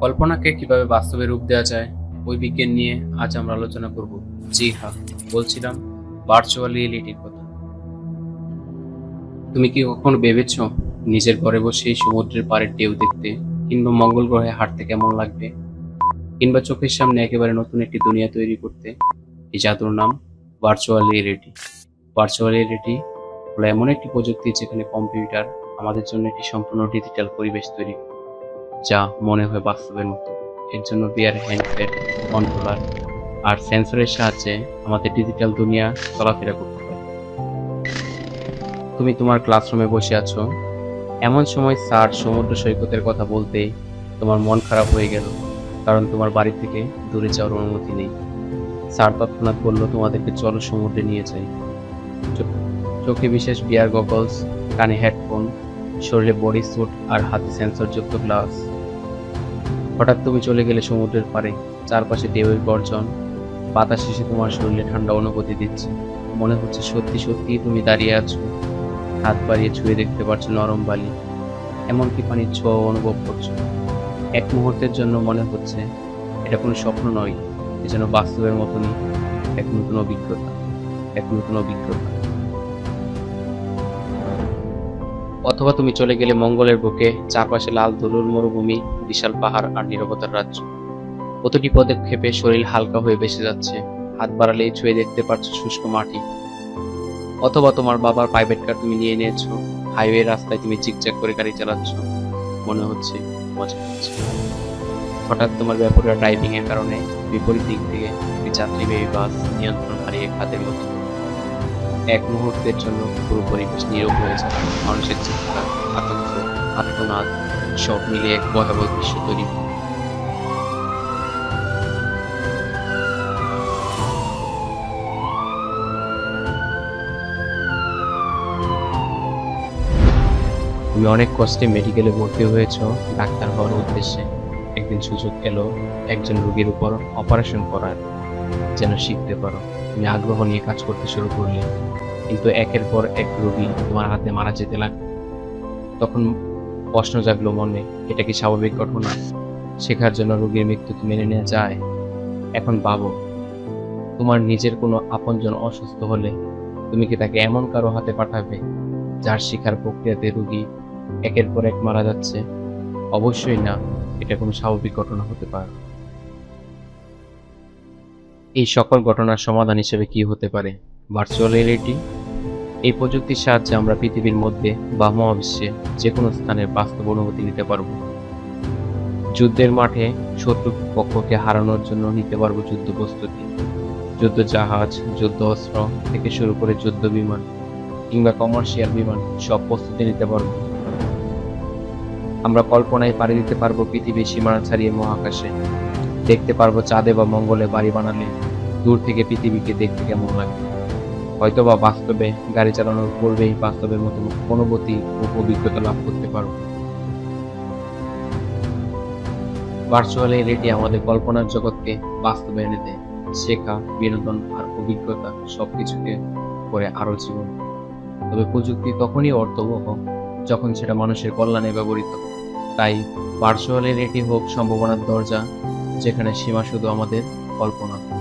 কল্পনাকে কীভাবে বাস্তবে রূপ দেওয়া যায় ওই বিজ্ঞান নিয়ে আজ আমরা আলোচনা করব। জি হ্যাঁ বলছিলাম ভার্চুয়াল রিয়েলিটির কথা। তুমি কি কখনো ভেবেছ নিজের ঘরে বসে সমুদ্রের পাড়ের ঢেউ দেখতে কিংবা মঙ্গল গ্রহে হাঁটতে কেমন লাগবে? কিংবা চোখের সামনে একেবারে নতুন একটি দুনিয়া তৈরি করতে? এই জাদুর নাম ভার্চুয়াল রিয়েলিটি ভার্চুয়াল রিয়েলিটি হলো এমন একটি প্রযুক্তি যেখানে কম্পিউটার আমাদের জন্য একটি সম্পূর্ণ ডিজিটাল পরিবেশ তৈরি করে, যা মনে হয় বাস্তবের মতো। এর জন্য বিয়ার হ্যান্ডসেট কন্ট্রোলার আর সেন্সরের সাহায্যে আমাদের ডিজিটাল দুনিয়া চলাফেরা করতে পারে। তুমি তোমার ক্লাসরুমে বসে আছো। এমন সময় স্যার সমুদ্র সৈকতের কথা বলতেই তোমার মন খারাপ হয়ে গেল, কারণ তোমার বাড়ি থেকে দূরে যাওয়ার অনুমতি নেই। স্যার তৎক্ষণাৎ বলল, তোমাদেরকে চলো সমুদ্রে নিয়ে যাই। চোখে বিশেষ বিয়ার গগলস কানে হেডফোন শরীরে বডি স্যুট আর হাতে সেন্সরযুক্ত গ্লাস হঠাৎ তুমি চলে গেলে সমুদ্রের পাড়ে, চারপাশে ঢেউয়ের গর্জন, বাতাস এসে তোমার শরীরে ঠান্ডা অনুভূতি দিচ্ছে। মনে হচ্ছে সত্যি সত্যি তুমি দাঁড়িয়ে আছো। হাত বাড়িয়ে ছুঁয়ে দেখতে পারছ নরম বালি। এমনকি পানির ছোঁয়া অনুভব করছ? এক মুহূর্তের জন্য মনে হচ্ছে এটা কোনো স্বপ্ন নয়, এ যেন বাস্তবের মতনই এক নতুন অভিজ্ঞতা, এক নতুন অভিজ্ঞতা। অথবা তুমি চলে গেলে মঙ্গলের বুকে, চারপাশে লাল ধুলোর মরুভূমি, বিশাল পাহাড় আর নিরবতার রাজ্য। প্রতিটি পদক্ষেপে শরীর হালকা হয়ে বেসে যাচ্ছে। হাত বাড়ালেই ছুঁয়ে দেখতে পারছ শুষ্ক মাটি। অথবা তোমার বাবার প্রাইভেট কার তুমি নিয়ে নিয়েছো। হাইওয়ে রাস্তায় তুমি চিকচাক করে গাড়ি চালাচ্ছ। মনে হচ্ছে, মজা হচ্ছে। হঠাৎ তোমার ব্যাপারে ড্রাইভিং এর কারণে বিপরীত দিক থেকে একটি যাত্রীবাহী বাস নিয়ন্ত্রণ হারিয়ে খাদের মতো এক মুহূর্তের জন্য পুরো পরিবেশ নীরব হয়ে যায়। মানুষের চিৎকার, আতঙ্ক আত্মনাদ সব মিলিয়ে এক ভয়াবহ দৃশ্য তৈরি তুমি অনেক কষ্টে মেডিকেলে ভর্তি হয়েছ, ডাক্তার হওয়ার উদ্দেশ্যে। একদিন সুযোগ এলো, একজন রোগীর উপর অপারেশন করার, যেন শিখতে পারো। তুমি আগ্রহ নিয়ে কাজ করতে শুরু করলে। কিন্তু একের পর এক রোগী তোমার হাতে মারা যেতে লাগল। তখন প্রশ্ন জাগলো মনে, এটা কি স্বাভাবিক ঘটনা? শেখার জন্য রোগীর মৃত্যুকে মেনে নেওয়া যায়? এখন ভাবো, তোমার নিজের কোনো আপনজন অসুস্থ হলে তুমি কি তাকে এমন কারও হাতে পাঠাবে, যার শিখার প্রক্রিয়াতে রোগী একের পর এক মারা যাচ্ছে? অবশ্যই না, এটা কোনো স্বাভাবিক ঘটনা হতে পারে। এই সকল ঘটনার সমাধান হিসেবে কি হতে পারে? ভার্চুয়াল রিয়েলিটি এই প্রযুক্তির সাহায্যে আমরা পৃথিবীর মধ্যে বা মহাবিশ্বে যে কোনো স্থানের বাস্তব অনুভূতি নিতে পারব। যুদ্ধের মাঠে শত্রু পক্ষকে হারানোর জন্য নিতে পারব যুদ্ধ প্রস্তুতি। যুদ্ধ জাহাজ, যুদ্ধ অস্ত্র থেকে শুরু করে যুদ্ধ বিমান কিংবা কমার্শিয়াল বিমান সব প্রস্তুতি নিতে পারব। আমরা কল্পনায় পাড়ি দিতে পারব পৃথিবীর সীমানা ছাড়িয়ে মহাকাশে। দেখতে পারব চাঁদে বা মঙ্গলে বাড়ি বানালে দূর থেকে পৃথিবীকে দেখতে কেমন লাগে। হয়তোবা বাস্তবে গাড়ি চালানোর পূর্বেই বাস্তবের মতো অনুভূতি ও অভিজ্ঞতা লাভ করতে পারব ভার্চুয়াল রিয়েলিটি আমাদের কল্পনার জগৎকে বাস্তবে এনে দেয়। শেখা, বিনোদন আর অভিজ্ঞতা সবকিছুকে করে আরও জীবন। তবে প্রযুক্তি তখনই অর্থবহ যখন সেটা মানুষের কল্যাণে ব্যবহৃত। তাই ভার্চুয়াল রিয়েলিটি হোক সম্ভাবনার দরজা, যেখানে সীমা শুধু আমাদের কল্পনা।